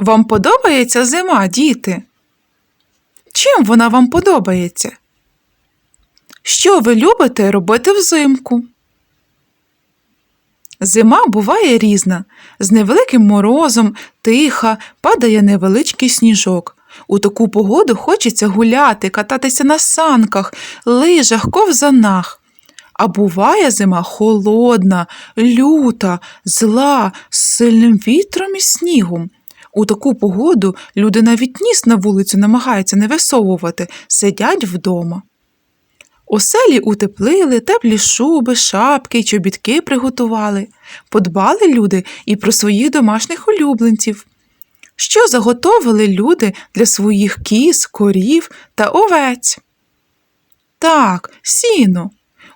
Вам подобається зима, діти? Чим вона вам подобається? Що ви любите робити взимку? Зима буває різна. З невеликим морозом, тиха, падає невеличкий сніжок. У таку погоду хочеться гуляти, кататися на санках, лижах, ковзанах. А буває зима холодна, люта, зла, з сильним вітром і снігом. У таку погоду люди навіть ніс на вулицю намагаються не висовувати, сидять вдома. Оселі утеплили, теплі шуби, шапки й чобітки приготували. Подбали люди і про своїх домашніх улюбленців. Що заготовили люди для своїх кіз, корів та овець? Так, сіно.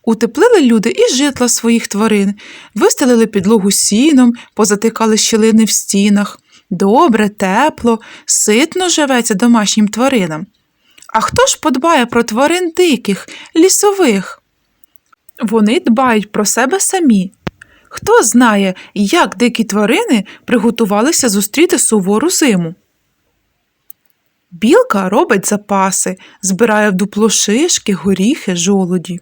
Утеплили люди і житла своїх тварин, вистелили підлогу сіном, позатикали щілини в стінах. Добре, тепло, ситно живеться домашнім тваринам. А хто ж подбає про тварин диких, лісових? Вони дбають про себе самі. Хто знає, як дикі тварини приготувалися зустріти сувору зиму? Білка робить запаси, збирає в дупло шишки, горіхи, жолуді.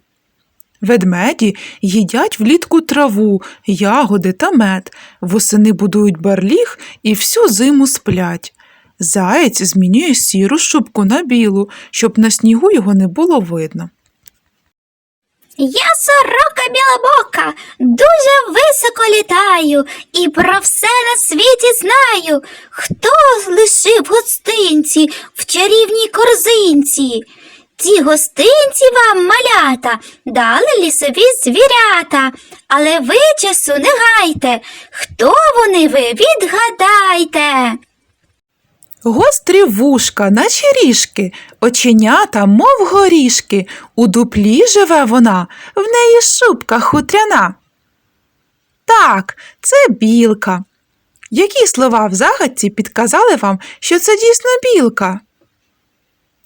Ведмеді їдять влітку траву, ягоди та мед, восени будують барліг і всю зиму сплять. Заєць змінює сіру шубку на білу, щоб на снігу його не було видно. Я сорока білобока, дуже високо літаю і про все на світі знаю. Хто лишив гостинці в чарівній корзинці? Ті гостинці вам малята дали лісові звірята, але ви часу не гайте. Хто вони ви відгадайте? Гострі вушка, наче ріжки, оченята, мов горішки. У дуплі живе вона, в неї шубка хутряна. Так, це білка. Які слова в загадці підказали вам, що це дійсно білка?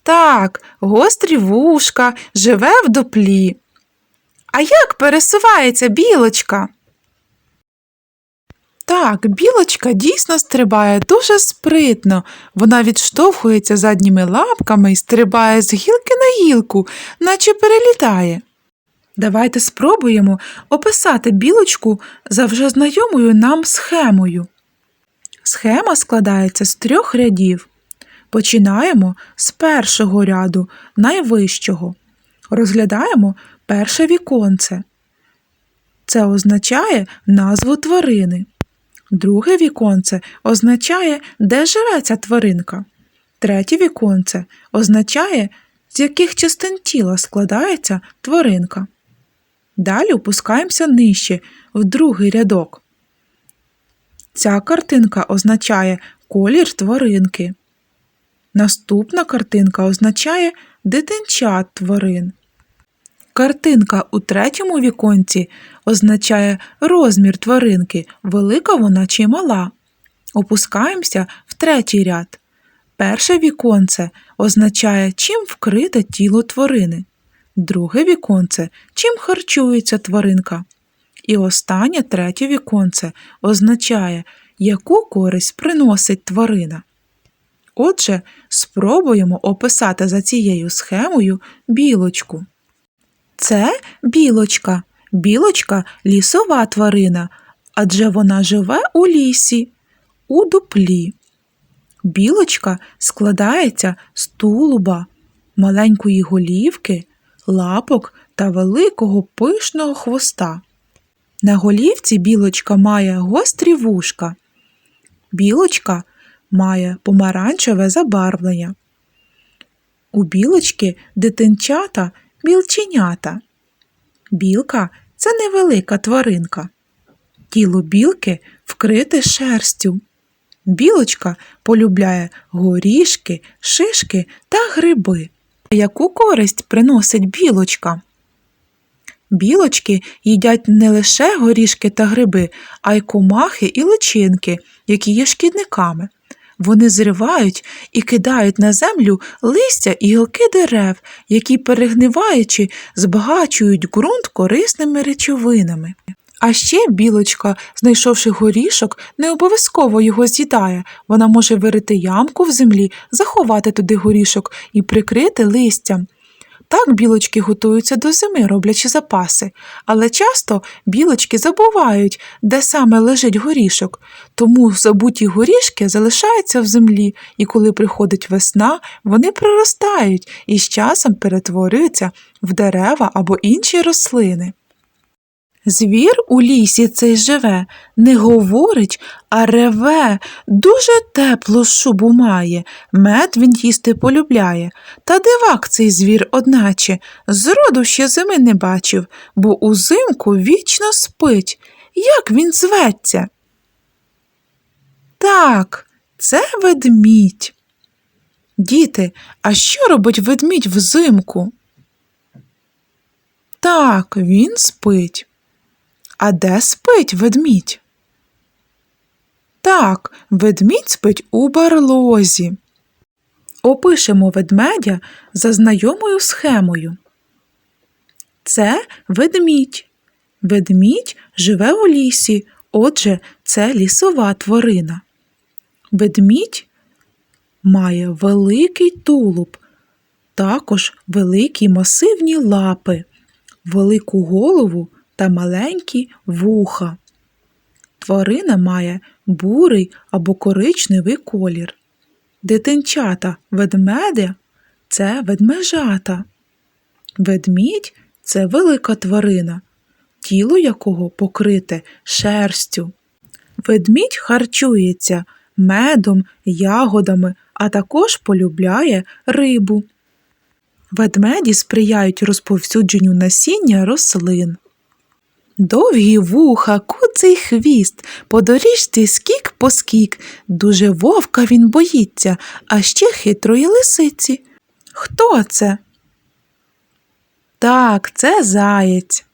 Так, гострі вушка, живе в дуплі. А як пересувається білочка? Так, білочка дійсно стрибає дуже спритно. Вона відштовхується задніми лапками і стрибає з гілки на гілку, наче перелітає. Давайте спробуємо описати білочку за вже знайомою нам схемою. Схема складається з трьох рядів. Починаємо з першого ряду, найвищого. Розглядаємо перше віконце. Це означає назву тварини. Друге віконце означає, де живе ця тваринка. Третє віконце означає, з яких частин тіла складається тваринка. Далі опускаємося нижче, в другий рядок. Ця картинка означає колір тваринки. Наступна картинка означає дитинчат тварин. Картинка у третьому віконці означає розмір тваринки, велика вона чи мала. Опускаємося в третій ряд. Перше віконце означає, чим вкрите тіло тварини. Друге віконце чим харчується тваринка. І останнє третє віконце означає, яку користь приносить тварина. Отже, спробуємо описати за цією схемою білочку. Це білочка. Білочка лісова тварина, адже вона живе у лісі, у дуплі. Білочка складається з тулуба, маленької голівки, лапок та великого пишного хвоста. На голівці білочка має гострі вушка. Білочка має помаранчеве забарвлення. У білочки дитинчата білченята. Білка це невелика тваринка. Тіло білки вкрите шерстю. Білочка полюбляє горішки, шишки та гриби. Яку користь приносить білочка? Білочки їдять не лише горішки та гриби, а й комахи і личинки, які є шкідниками. Вони зривають і кидають на землю листя і гілки дерев, які, перегниваючи, збагачують ґрунт корисними речовинами. А ще білочка, знайшовши горішок, не обов'язково його з'їдає. Вона може вирити ямку в землі, заховати туди горішок і прикрити листям. Так білочки готуються до зими, роблячи запаси, але часто білочки забувають, де саме лежить горішок, тому забуті горішки залишаються в землі, і коли приходить весна, вони проростають і з часом перетворюються в дерева або інші рослини. Звір у лісі цей живе, не говорить, а реве, дуже теплу шубу має, мед він їсти полюбляє. Та дивак цей звір, одначе, зроду ще зими не бачив, бо узимку вічно спить. Як він зветься? Так, це ведмідь. Діти, а що робить ведмідь взимку? Так, він спить. А де спить ведмідь? Так, ведмідь спить у барлозі. Опишемо ведмедя за знайомою схемою. Це ведмідь. Ведмідь живе у лісі, отже, це лісова тварина. Ведмідь має великий тулуб, також великі масивні лапи, велику голову та маленькі вуха. Тварина має бурий або коричневий колір. Дитинчата ведмедя це ведмежата. Ведмідь це велика тварина, тіло якого покрите шерстю. Ведмідь харчується медом, ягодами, а також полюбляє рибу. Ведмеді сприяють розповсюдженню насіння рослин. Довгі вуха, куций хвіст, по доріжці скік по скік. Дуже вовка він боїться, а ще хитрої лисиці. Хто це? Так, це заєць.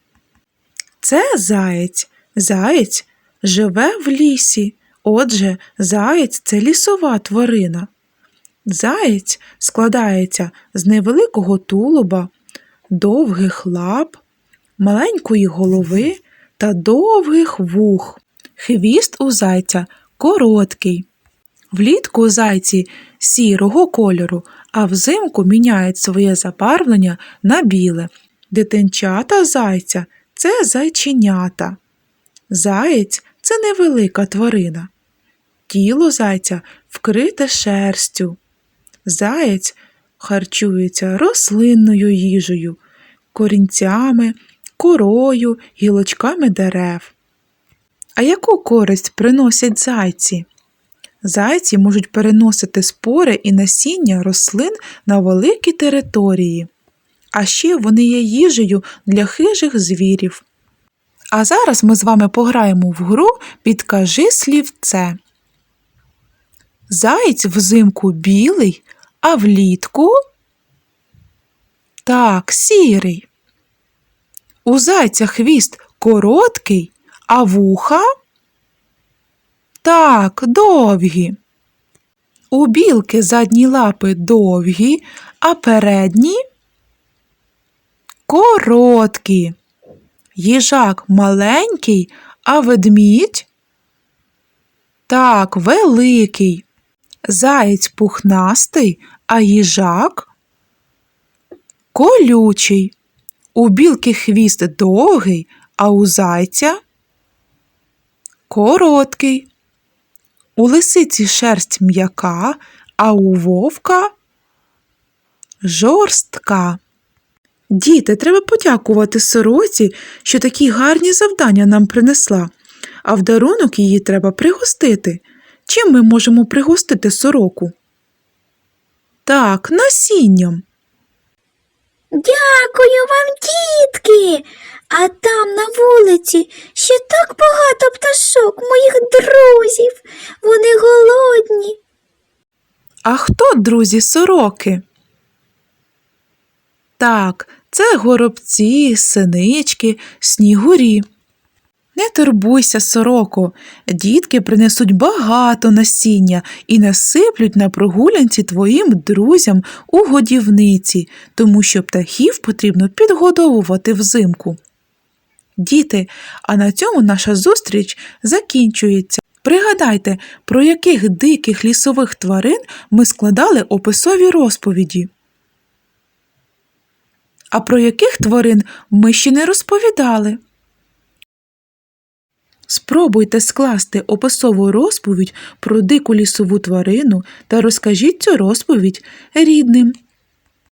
Це заєць. Заєць живе в лісі. Отже, заєць це лісова тварина. Заєць складається з невеликого тулуба, довгих лап, маленької голови та довгих вух. Хвіст у зайця короткий. Влітку зайці сірого кольору, а взимку міняють своє забарвлення на біле. Дитинчата зайця це зайченята. Заєць це невелика тварина. Тіло зайця вкрите шерстю. Заєць харчується рослинною їжею, корінцями, корою, гілочками дерев. А яку користь приносять зайці? Зайці можуть переносити спори і насіння рослин на великі території. А ще вони є їжею для хижих звірів. А зараз ми з вами пограємо в гру Підкажи слівце. Заєць взимку білий, а влітку так, сірий. У зайця хвіст короткий, а вуха так, довгі. У білки задні лапи довгі, а передні короткі. Їжак маленький, а ведмідь так, великий. Заєць пухнастий, а їжак колючий. У білки хвіст довгий, а у зайця короткий. У лисиці шерсть м'яка, а у вовка жорстка. Діти, треба подякувати сороці, що такі гарні завдання нам принесла, а в дарунок її треба пригостити. Чим ми можемо пригостити сороку? Так, насінням. Дякую вам, дітки. А там на вулиці ще так багато пташок, моїх друзів. Вони голодні. А хто, друзі, сороки? Так, це горобці, синички, снігурі. Не турбуйся, сороко, дітки принесуть багато насіння і насиплють на прогулянці твоїм друзям у годівниці, тому що птахів потрібно підгодовувати взимку. Діти, а на цьому наша зустріч закінчується. Пригадайте, про яких диких лісових тварин ми складали описові розповіді. А про яких тварин ми ще не розповідали. Спробуйте скласти описову розповідь про дику лісову тварину та розкажіть цю розповідь рідним